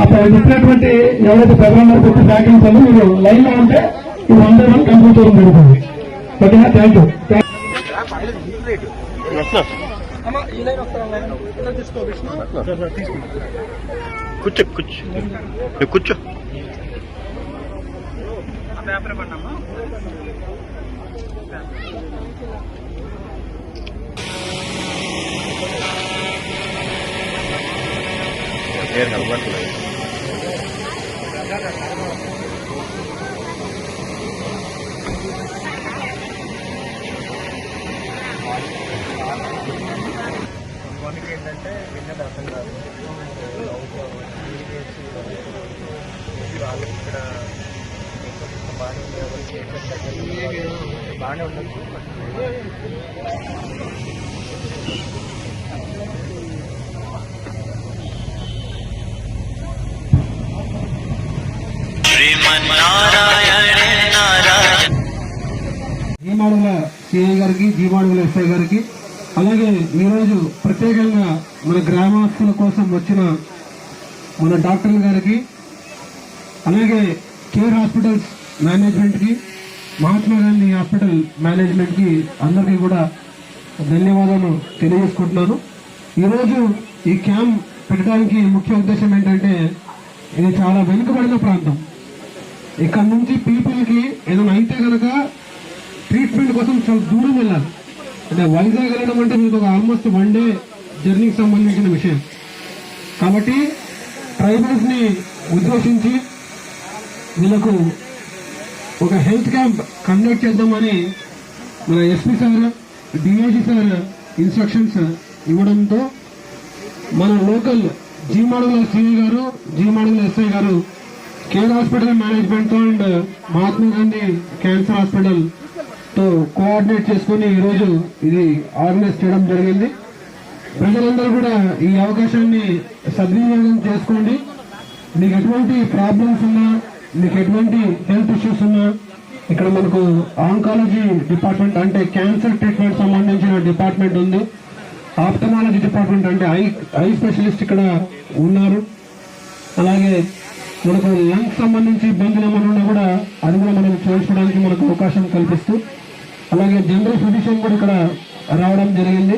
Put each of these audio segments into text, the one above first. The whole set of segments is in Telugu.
అప్పుడు చెప్పినటువంటి ఎవరైతే ప్రజలందరూ పెట్టి సహకరించాలో మీరు లైన్లో ఉంటే ఇది వన్ బై వన్ కంప్లీట్ చేయడం జరుగుతుంది. ఓకేనా? థ్యాంక్ యూ కూర్చో కూర్చో కూర్చో. పేపర్ పడినమ్మా ఏం కనబడట్లేదు. మనకి ఏంటంటే విన్నది అర్థం కాదు వాళ్ళు ఇక్కడ బాగానే ఉంది బాగానే ఉండొచ్చు జీమాడుల సిఐ గారికి జీమాడుల ఎస్ఐ గారికి అలాగే ఈరోజు ప్రత్యేకంగా మన గ్రామస్తుల కోసం వచ్చిన మన డాక్టర్ల గారికి అలాగే కేర్ హాస్పిటల్స్ మేనేజ్మెంట్కి మహాత్మా గాంధీ హాస్పిటల్ మేనేజ్మెంట్కి అందరికీ కూడా ధన్యవాదాలు తెలియజేసుకుంటున్నాను. ఈరోజు ఈ క్యాంప్ పెట్టడానికి ముఖ్య ఉద్దేశం ఏంటంటే ఇది చాలా వెనుకబడిన ప్రాంతం. ఇక్కడ నుంచి పీపుల్కి ఏదైనా అయితే కనుక ట్రీట్మెంట్ కోసం చాలా దూరం వెళ్ళాలి. అంటే వైజాగ్ వెళ్ళడం అంటే మీకు ఒక ఆల్మోస్ట్ వన్ డే జర్నీకి సంబంధించిన విషయం. కాబట్టి ట్రైబల్స్ని ఉద్దేశించి వీళ్ళకు ఒక హెల్త్ క్యాంప్ కండక్ట్ చేద్దామని మన SP sir DIG sir instructions ఇవ్వడంతో మన లోకల్ జీమాడుగుల సిఐ గారు జీమాడుగుల ఎస్ఐ గారు కేర్ హాస్పిటల్ మేనేజ్మెంట్తో అండ్ మహాత్మా గాంధీ క్యాన్సర్ హాస్పిటల్తో కోఆర్డినేట్ చేసుకుని ఈరోజు ఇది ఆర్గనైజ్ చేయడం జరిగింది. ప్రజలందరూ కూడా ఈ అవకాశాన్ని సద్వినియోగం చేసుకోండి. మీకు ఎటువంటి ప్రాబ్లమ్స్ ఉన్నా మీకు ఎటువంటి హెల్త్ ఇష్యూస్ ఉన్నా ఇక్కడ మనకు ఆంకాలజీ డిపార్ట్మెంట్ అంటే క్యాన్సర్ ట్రీట్మెంట్ సంబంధించిన డిపార్ట్మెంట్ ఉంది. ఆప్థమాలజీ డిపార్ట్మెంట్ అంటే ఐ ఐ స్పెషలిస్ట్ ఇక్కడ ఉన్నారు. అలాగే మనకు లంగ్ సంబంధించి ఇబ్బందులు ఏమైనా ఉన్నా కూడా అది కూడా మనం చేయించుకోవడానికి మనకు అవకాశం కల్పిస్తూ అలాగే జనరల్ ఫిజిషియన్ కూడా ఇక్కడ రావడం జరిగింది.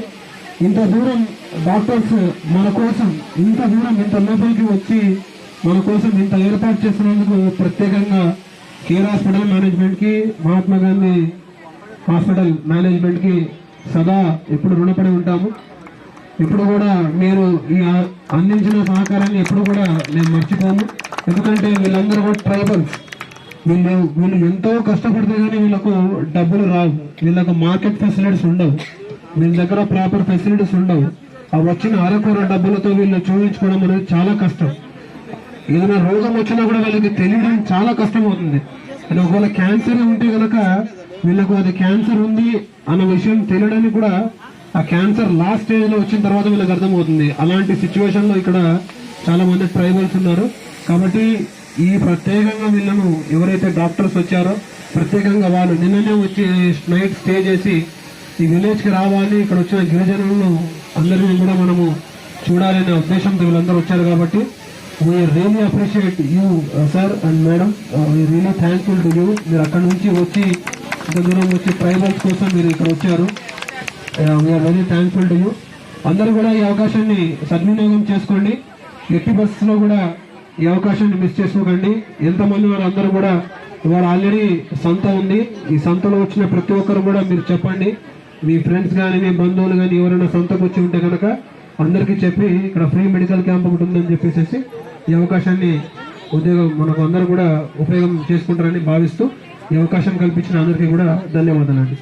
ఇంత దూరం డాక్టర్స్ మన కోసం ఇంత దూరం ఇంత లోపలికి వచ్చి మన కోసం ఇంత ఏర్పాటు చేసినందుకు ప్రత్యేకంగా కేర్ హాస్పిటల్ మేనేజ్మెంట్కి మహాత్మా గాంధీ హాస్పిటల్ మేనేజ్మెంట్కి సదా ఎప్పుడు రుణపడి ఉంటాము. ఇప్పుడు కూడా మీరు అందించిన సహకారాన్ని ఎప్పుడు కూడా మేము మర్చిపోము. ఎందుకంటే వీళ్ళందరూ కూడా ట్రైబల్స్. వీళ్ళు వీళ్ళు ఎంతో కష్టపడితే కానీ వీళ్ళకు డబ్బులు రావు. వీళ్ళకు మార్కెట్ ఫెసిలిటీస్ ఉండవు. వీళ్ళ దగ్గర ప్రాపర్ ఫెసిలిటీస్ ఉండవు. ఆ వచ్చిన అరకూర డబ్బులతో వీళ్ళు చూపించుకోవడం అనేది చాలా కష్టం. ఏదైనా రోగం వచ్చినా కూడా వీళ్ళకి తెలియడం చాలా కష్టం అవుతుంది అంటే ఒకవేళ క్యాన్సర్ ఉంటే కనుక వీళ్ళకు అది క్యాన్సర్ ఉంది అన్న విషయం తెలియడానికి కూడా ఆ క్యాన్సర్ లాస్ట్ స్టేజ్లో వచ్చిన తర్వాత వీళ్ళకి అర్థమవుతుంది. అలాంటి సిచ్యువేషన్లో ఇక్కడ చాలా మంది ట్రైబల్స్ ఉన్నారు. కాబట్టి ఈ ప్రత్యేకంగా వీళ్ళను ఎవరైతే డాక్టర్స్ వచ్చారో ప్రత్యేకంగా వాళ్ళు నిన్ననే వచ్చి నైట్ స్టే చేసి ఈ విలేజ్కి రావాలి ఇక్కడ వచ్చిన గిరిజనులను అందరినీ కూడా మనము చూడాలనే ఉద్దేశంతో వీళ్ళందరూ వచ్చారు కాబట్టి we really appreciate you sir and madam we really thankful to you మీరు అక్కడ నుంచి వచ్చి ఇంత దూరం వచ్చి ట్రైబల్స్ కోసం మీరు ఇక్కడ వచ్చారు. We are very thankful to you అందరూ కూడా ఈ అవకాశాన్ని సద్వినియోగం చేసుకోండి. ఎట్టి బస్సులో కూడా ఈ అవకాశాన్ని మిస్ చేసుకోకండి. ఎంతమంది వారు అందరూ కూడా ఇవాళ ఆల్రెడీ సంత ఉంది. ఈ సంతలో వచ్చిన ప్రతి ఒక్కరు కూడా మీరు చెప్పండి. మీ ఫ్రెండ్స్ కానీ మీ బంధువులు కానీ ఎవరైనా సంతకు వచ్చి ఉంటే కనుక అందరికీ చెప్పి ఇక్కడ ఫ్రీ మెడికల్ క్యాంప్ ఒకటి ఉందని చెప్పేసి ఈ అవకాశాన్ని ఉద్యోగం మనకు అందరూ కూడా ఉపయోగం చేసుకుంటారని భావిస్తూ ఈ అవకాశం కల్పించిన అందరికీ కూడా ధన్యవాదాలండి.